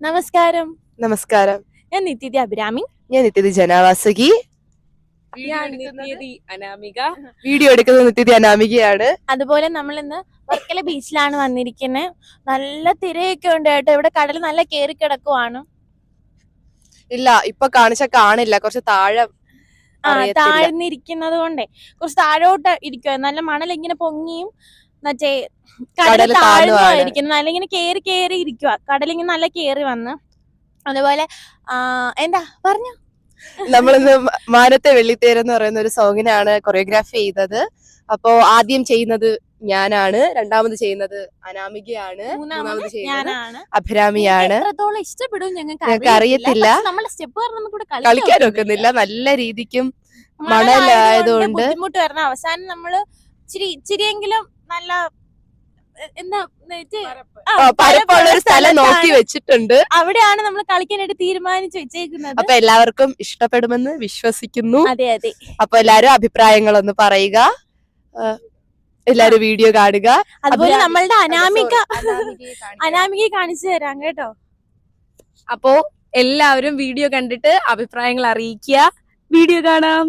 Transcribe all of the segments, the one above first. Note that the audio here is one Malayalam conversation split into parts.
നമസ്കാരം. നമസ്കാരം. ഞാൻ നിത്യതി അഭിരാമി. ഞാൻ നിത്യതി ജനാവാസകി. അനാമിക. വീഡിയോ എടുക്കുന്നത് നിത്യതി അനാമികയാണ്. അതുപോലെ നമ്മൾ ഇന്ന് വർക്കല ബീച്ചിലാണ് വന്നിരിക്കുന്നത് നല്ല തിരയൊക്കെ ഉണ്ട് കേട്ടോ. ഇവിടെ കടൽ നല്ല കേറി കിടക്കുവാണ്. ഇല്ല ഇപ്പൊ കാണിച്ച കാണില്ല. കുറച്ച് താഴെ ആ അറിയത്തില്ല. താഴ്ന്നിരിക്കുന്നത് കൊണ്ടേ. കുറച്ച് താഴോട്ട് ഇരിക്കുക നല്ല മണൽ ഇങ്ങനെ പൊങ്ങിയും മറ്റേ കടൽ താഴ്ന്നുമാണ്. നല്ല ഇങ്ങനെ കേറി കേറി ഇരിക്കുക കടലിങ്ങനെ നല്ല കേറി വന്ന്. അതുപോലെ എന്താ? പറഞ്ഞു. നമ്മളിന്ന് മാനത്തെ വെള്ളിത്തേര് എന്ന് പറയുന്ന ഒരു സോങ്ങിനാണ് കൊറിയോഗ്രാഫി ചെയ്തത്. അപ്പോ ആദ്യം ചെയ്യുന്നത് ഞാനാണ് രണ്ടാമത് ചെയ്യുന്നത് അനാമികയാണ് മൂന്നാമത് ചെയ്യുന്നത് അഭിരാമിയാണ്. ഇഷ്ടപ്പെടും ഞങ്ങൾക്ക് അറിയത്തില്ല. കളിക്കാൻ ഒക്കുന്നില്ല. നല്ല രീതിക്കും മണലായതുകൊണ്ട് ബുദ്ധിമുട്ട് വരണം. അവസാനം നമ്മൾ ഇച്ചിരി ഇച്ചിരിയെങ്കിലും നല്ല എ- എന്താ ഇത് ആ, ആ, പരപ്പുള്ള ഒരു സ്ഥലം നോക്കി വെച്ചിട്ടുണ്ട്. അവിടെയാണ് നമ്മൾ കളിക്കാനായിട്ട് തീരുമാനിച്ചു വെച്ചേക്കുന്നത്. അപ്പൊ എല്ലാവർക്കും ഇഷ്ടപ്പെടുമെന്ന് വിശ്വസിക്കുന്നു. അതെ അതെ. അപ്പൊ എല്ലാരും അഭിപ്രായങ്ങളൊന്ന് പറയുക. എല്ലാരും വീഡിയോ കാണുക. അതുപോലെ. നമ്മളുടെ അനാമിക അനാമികയെ കാണിച്ചു തരാം കേട്ടോ. അപ്പോ എല്ലാവരും വീഡിയോ കണ്ടിട്ട് അഭിപ്രായങ്ങൾ അറിയിക്കുക. വീഡിയോ കാണാം.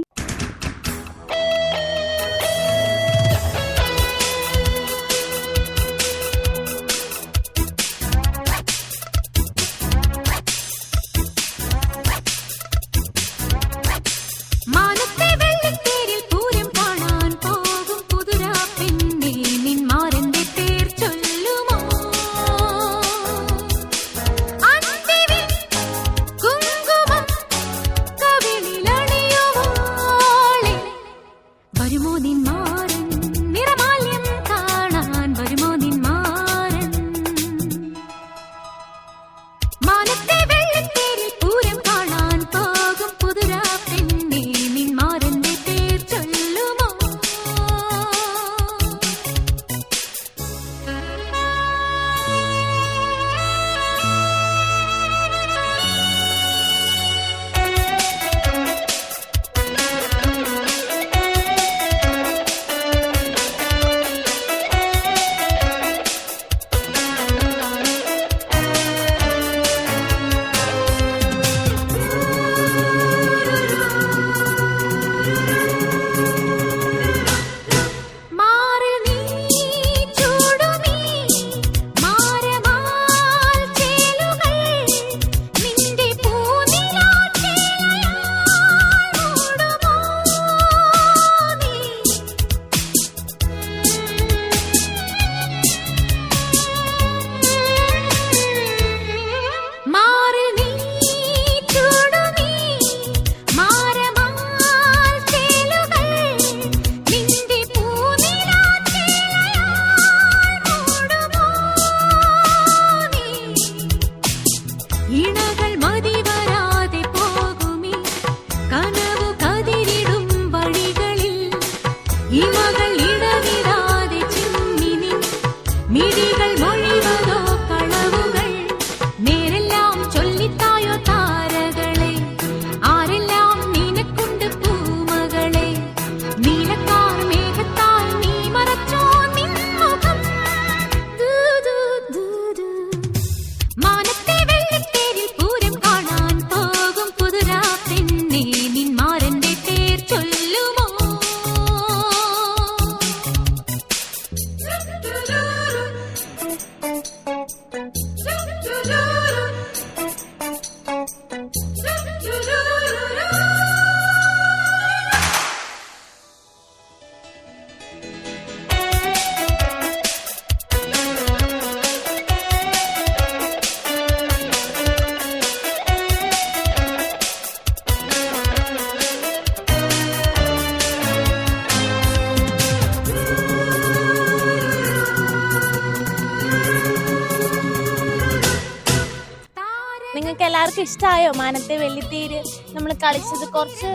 എല്ലാവർക്കും ഇഷ്ടമായോ മാനത്തെ വെള്ളിത്തേര് നമ്മൾ കളിച്ചത് കുറച്ച്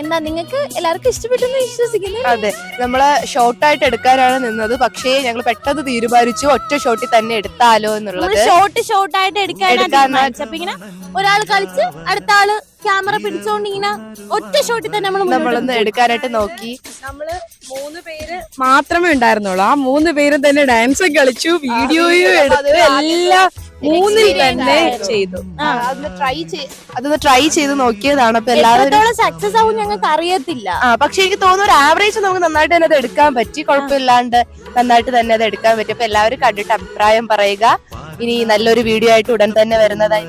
എന്താ നിങ്ങൾക്ക് എല്ലാവർക്കും ഇഷ്ടപ്പെട്ടെന്ന് വിശ്വസിക്കുന്നു അതെ. നമ്മൾ ഷോർട്ടായിട്ട് എടുക്കാനാണ് നിന്നത്. പക്ഷേ ഞങ്ങൾ പെട്ടെന്ന് തീരുമാനിച്ചു ഒറ്റ ഷോട്ടിൽ തന്നെ എടുത്താലോ നമ്മൾ എന്നുള്ളത്. ഷോർട്ട് ഷോർട്ട് ആയിട്ട് എടുക്കാനാണ് എടുക്കാനാ- തീരുമാനിച്ചത്. അപ്പൊ ഇങ്ങനെ ഒരാൾ കളിച്ച് അടുത്ത ആൾ ക്യാമറ പിടിച്ചോണ്ട് ഇങ്ങനെ ഒറ്റ ഷോട്ടിൽ തന്നെ നമ്മൾ നമ്മളൊന്ന് എടുക്കാനായിട്ട് നോക്കി. നമ്മൾ മൂന്ന് പേര് മാത്രമേ ഉണ്ടായിരുന്നുള്ളൂ. ആ മൂന്ന് പേരും തന്നെ ഡാൻസും കളിച്ചു വീഡിയോയും എടുത്തു എല്ലാം മൂന്നിൽ തന്നെ ചെയ്തു. അതൊന്ന് ട്രൈ അതൊന്ന് ട്രൈ ചെയ്ത് നോക്കിയതാണ്. അപ്പൊ എല്ലാവരും സക്സസ് ആവും ഞങ്ങൾക്ക് അറിയത്തില്ല. ആ പക്ഷെ എനിക്ക് തോന്നുന്നു ഒരു ആവറേജ് നമുക്ക് നന്നായിട്ട് തന്നെ അത് എടുക്കാൻ പറ്റി. കുഴപ്പമില്ലാണ്ട് നന്നായിട്ട് തന്നെ അത് എടുക്കാൻ പറ്റി. അപ്പൊ എല്ലാവരും കണ്ടിട്ട് അഭിപ്രായം പറയുക. ഇനി നല്ലൊരു വീഡിയോ ആയിട്ട് ഉടൻ തന്നെ വരുന്നതായി.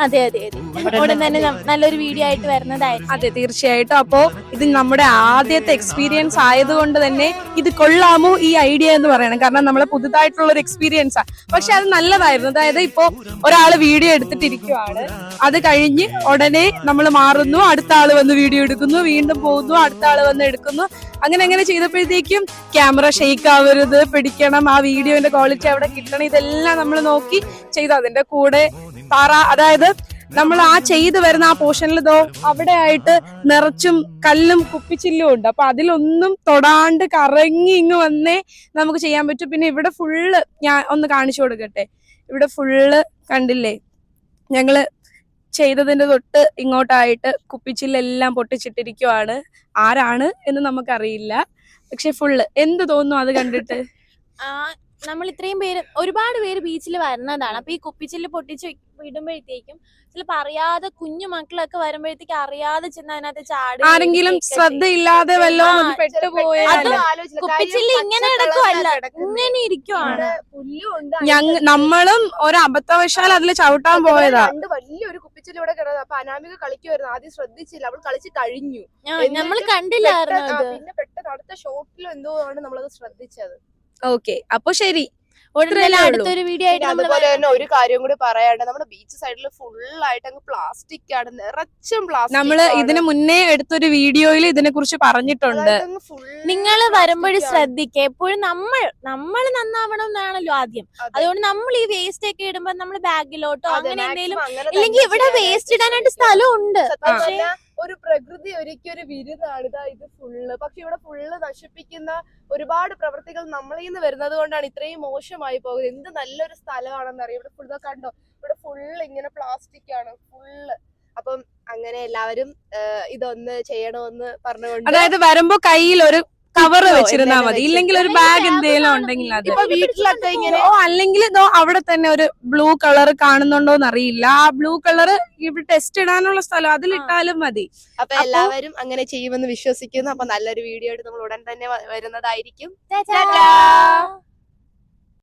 അതെ അതെ അതെ. ഉടൻ തന്നെ നം- നല്ലൊരു വീഡിയോ ആയിട്ട് വരുന്നതായിരുന്നു അതെ തീർച്ചയായിട്ടും. അപ്പോ ഇത് നമ്മുടെ ആദ്യത്തെ എക്സ്പീരിയൻസ് ആയതുകൊണ്ട് തന്നെ ഇത് കൊള്ളാമോ ഈ ഐഡിയ എന്ന് പറയണം. കാരണം നമ്മളെ പുതുതായിട്ടുള്ള ഒരു എക്സ്പീരിയൻസ് ആ. പക്ഷെ അത് നല്ലതായിരുന്നു. അതായത് ഇപ്പോ ഒരാൾ വീഡിയോ എടുത്തിട്ടിരിക്കുവാണ്. അത് കഴിഞ്ഞ് ഉടനെ നമ്മൾ മാറുന്നു. അടുത്ത ആൾ വന്ന് വീഡിയോ എടുക്കുന്നു. വീണ്ടും പോകുന്നു. അടുത്ത ആൾ വന്ന് എടുക്കുന്നു. അങ്ങനെ അങ്ങനെ ചെയ്തപ്പോഴത്തേക്കും ക്യാമറ ഷെയ്ക്ക് ആവരുത്. പിടിക്കണം. ആ വീഡിയോന്റെ ക്വാളിറ്റി അവിടെ കിട്ടണം. ഇതെല്ലാം നമ്മൾ നോക്കി ചെയ്തു. അതിന്റെ കൂടെ പാറ അതായത് നമ്മൾ ആ ചെയ്തു വരുന്ന ആ പോർഷനിൽ ഇതോ അവിടെ ആയിട്ട് നിറച്ചും കല്ലും കുപ്പിച്ചില്ലും ഉണ്ട്. അപ്പൊ അതിലൊന്നും തൊടാണ്ട് കറങ്ങി ഇങ്ങ് വന്നേ നമുക്ക് ചെയ്യാൻ പറ്റും. പിന്നെ ഇവിടെ ഫുള്ള് ഞാൻ ഒന്ന് കാണിച്ചു കൊടുക്കട്ടെ. ഇവിടെ ഫുള്ള് കണ്ടില്ലേ? ഞങ്ങൾ ചെയ്തതിന്റെ തൊട്ട് ഇങ്ങോട്ടായിട്ട് കുപ്പിച്ചില്ലെല്ലാം പൊട്ടിച്ചിട്ടിരിക്കുവാണ്. ആരാണ് എന്ന് നമുക്കറിയില്ല. പക്ഷെ ഫുള്ള് എന്ത് തോന്നുന്നു അത് കണ്ടിട്ട്? നമ്മൾ ഇത്രയും പേര് ഒരുപാട് പേര് ബീച്ചിൽ വരുന്നതാണ്. അപ്പൊ ഈ കുപ്പിച്ചിൽ പൊട്ടിച്ച് വിടുമ്പോഴത്തേക്കും ചിലപ്പോ അറിയാതെ കുഞ്ഞു മക്കളൊക്കെ വരുമ്പോഴത്തേക്ക് അറിയാതെ ചെന്ന് അതിനകത്ത് ചാടി ആരെങ്കിലും. ശ്രദ്ധയില്ലാതെ കുപ്പിച്ചിൽ ഇങ്ങനെ കിടക്കുവല്ല ഇങ്ങനെ ഇരിക്കുവാണ്. നമ്മളും ഒരു അബദ്ധവശാൽ അതിൽ ചവിട്ടാൻ പോയതാ. രണ്ട് വലിയൊരു കുപ്പിച്ചിലൂടെ ഇവിടെ കിടന്നത്. അപ്പൊ അനാമിക കളിക്കുമായിരുന്നു ആദ്യം ശ്രദ്ധിച്ചില്ല. അവൾ കളിച്ച് കഴിഞ്ഞു. നമ്മൾ കണ്ടില്ലായിരുന്നു പിന്നെ പെട്ടെന്ന് അടുത്ത ഷോട്ടിലും എന്തോ ആണ് നമ്മളത് ശ്രദ്ധിച്ചത്. ഓക്കെ. അപ്പൊ ശരി. അടുത്തൊരു വീഡിയോ ആയിട്ട് നമ്മൾ അതുപോലെ തന്നെ ഒരു കാര്യം കൂടി പറയാണ്ട് നമ്മുടെ ബീച്ച് സൈഡിൽ ഫുൾ ആയിട്ട് അങ്ങ് പ്ലാസ്റ്റിക് ആണ്. നിറച്ചും പ്ലാസ്റ്റിക് നമ്മൾ ഇതിന് മുന്നേ എടുത്തൊരു വീഡിയോയിൽ ഇതിനെ കുറിച്ച് പറഞ്ഞിട്ടുണ്ട് നിങ്ങൾ വരുമ്പോഴും ശ്രദ്ധിക്കുക എപ്പോഴും നമ്മൾ നമ്മൾ നന്നാവണം എന്നാണല്ലോ ആദ്യം അതുകൊണ്ട് നമ്മൾ ഈ വേസ്റ്റ് ഒക്കെ ഇടുമ്പോ നമ്മൾ ബാഗിലോട്ടോ അങ്ങനെ എന്തെങ്കിലും ഇല്ലെങ്കിൽ ഇവിടെ വേസ്റ്റ് ഇടാനായിട്ട് സ്ഥലം ഉണ്ട് പക്ഷേ ഒരു പ്രകൃതി ഒരുക്കിയ ഒരു വിരുന്നാണ്. ഇതാ ഇത് ഫുള്ള്. പക്ഷെ ഇവിടെ ഫുള്ള് നശിപ്പിക്കുന്ന ഒരുപാട് പ്രവൃത്തികൾ നമ്മളിൽ നിന്ന് വരുന്നത് കൊണ്ടാണ് ഇത്രയും മോശമായി പോകുന്നത്. എന്ത് നല്ലൊരു സ്ഥലമാണെന്ന് അറിയാം ഇവിടെ ഫുള്ള് കണ്ടോ? ഇവിടെ ഫുള്ള് ഇങ്ങനെ പ്ലാസ്റ്റിക് ആണ്. ഫുള്ള്. അപ്പം അങ്ങനെ എല്ലാവരും ഇതൊന്ന് ചെയ്യണമെന്ന് പറഞ്ഞുകൊണ്ട് അതായത് വരുമ്പോ കയ്യിൽ ഒരു കവർ വെച്ചിരുന്നാ മതി. ഇല്ലെങ്കിൽ ഒരു ബാഗ് എന്തെങ്കിലും ഉണ്ടെങ്കിൽ അത്. ഇപ്പൊ വീട്ടിലൊക്കെ ഇങ്ങനെ ഓ അല്ലെങ്കിൽ ഇതോ അവിടെ തന്നെ ഒരു ബ്ലൂ കളർ കാണുന്നുണ്ടോ അറിയില്ല ആ ബ്ലൂ കളർ ഇവിടെ ടെസ്റ്റ് ഇടാനുള്ള സ്ഥലം അതിലിട്ടാലും മതി. അപ്പൊ എല്ലാവരും അങ്ങനെ ചെയ്യുമെന്ന് വിശ്വസിക്കുന്നു. അപ്പൊ നല്ലൊരു വീഡിയോ ആയിട്ട് നമ്മൾ ഉടൻ തന്നെ വരുന്നതായിരിക്കും.